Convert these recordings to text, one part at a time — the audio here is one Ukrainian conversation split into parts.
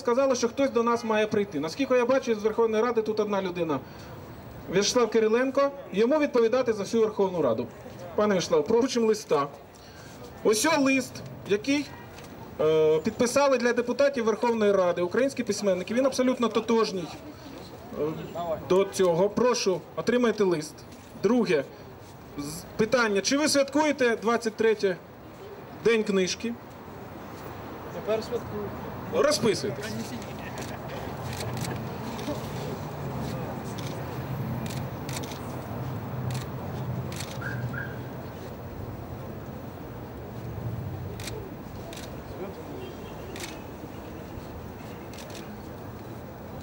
сказали, що хтось до нас має прийти. Наскільки я бачу, з Верховної Ради тут одна людина. В'ячеслав Кириленко, йому відповідати за всю Верховну Раду. Пане В'ячеслав, прочим листа. Ось лист, який е, підписали для депутатів Верховної Ради, українські письменники. Він абсолютно тотожній е, до цього. Прошу, отримайте лист. Друге питання: чи ви святкуєте 23 день книжки? Тепер святкую. Розписуйтесь.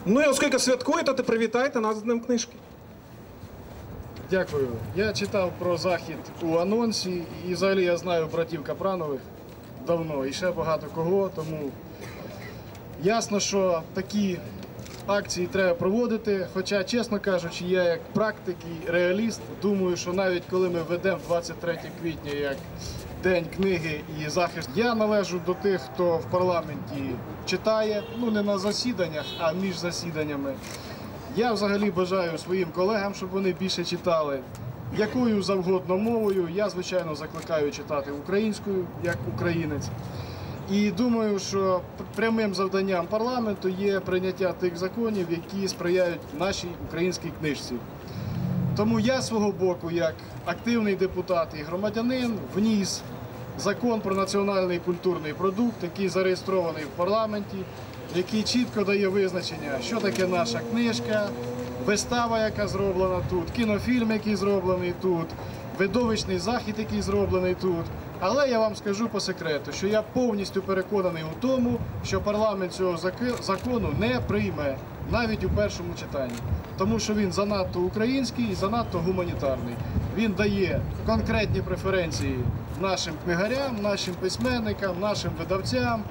Ну і оскільки святкуєте, то привітайте нас з Днем книжки. Дякую. Я читав про захід у анонсі, і взагалі я знаю братів Капранових давно і ще багато кого. Тому ясно, що такі акції треба проводити. Хоча, чесно кажучи, я як практик і реаліст думаю, що навіть коли ми ведемо 23 квітня як День книги і захист, я належу до тих, хто в парламенті читає, ну не на засіданнях, а між засіданнями. Я взагалі бажаю своїм колегам, щоб вони більше читали. Якою завгодно мовою, я звичайно закликаю читати українською як українець. І думаю, що прямим завданням парламенту є прийняття тих законів, які сприяють нашій українській книжці. Тому я свого боку, як активний депутат і громадянин, вніс закон про національний культурний продукт, який зареєстрований в парламенті, який чітко дає визначення, що таке наша книжка, вистава, яка зроблена тут, кінофільм, який зроблений тут, видовищний захід, який зроблений тут. Але я вам скажу по секрету, що я повністю переконаний у тому, що парламент цього закону не прийме навіть у першому читанні, тому що він занадто український і занадто гуманітарний. Він дає конкретні преференції нашим книгарям, нашим письменникам, нашим видавцям,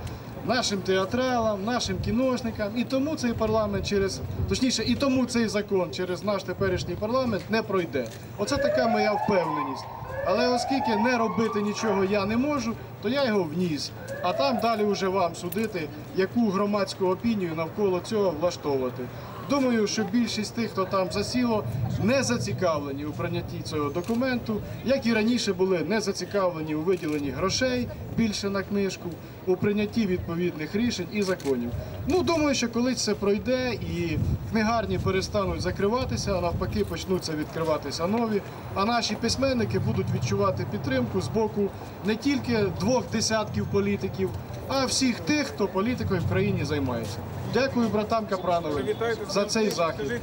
нашим театралам, нашим кіношникам. І тому цей парламент через точніше, і тому цей закон через наш теперішній парламент не пройде. Оце така моя впевненість. Але оскільки не робити нічого я не можу, то я його вніс. А там далі вже вам судити, яку громадську опінію навколо цього влаштовувати. Думаю, що більшість тих, хто там засіло, не зацікавлені у прийнятті цього документу, як і раніше були не зацікавлені у виділенні грошей більше на книжку, у прийнятті відповідних рішень і законів. Ну думаю, що колись це пройде і книгарні перестануть закриватися, а навпаки почнуться відкриватися нові. А наші письменники будуть відчувати підтримку з боку не тільки двох десятків політиків, а всіх тих, хто політикою в країні займається. Дякую братам Капрановим за цей захід.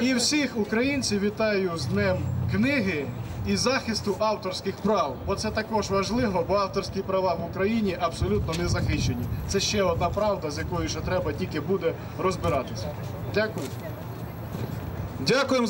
І всіх українців вітаю з Днем книги і захисту авторських прав. Бо це також важливо, бо авторські права в Україні абсолютно не захищені. Це ще одна правда, з якою ще треба тільки буде розбиратися. Дякую. Дякуємо.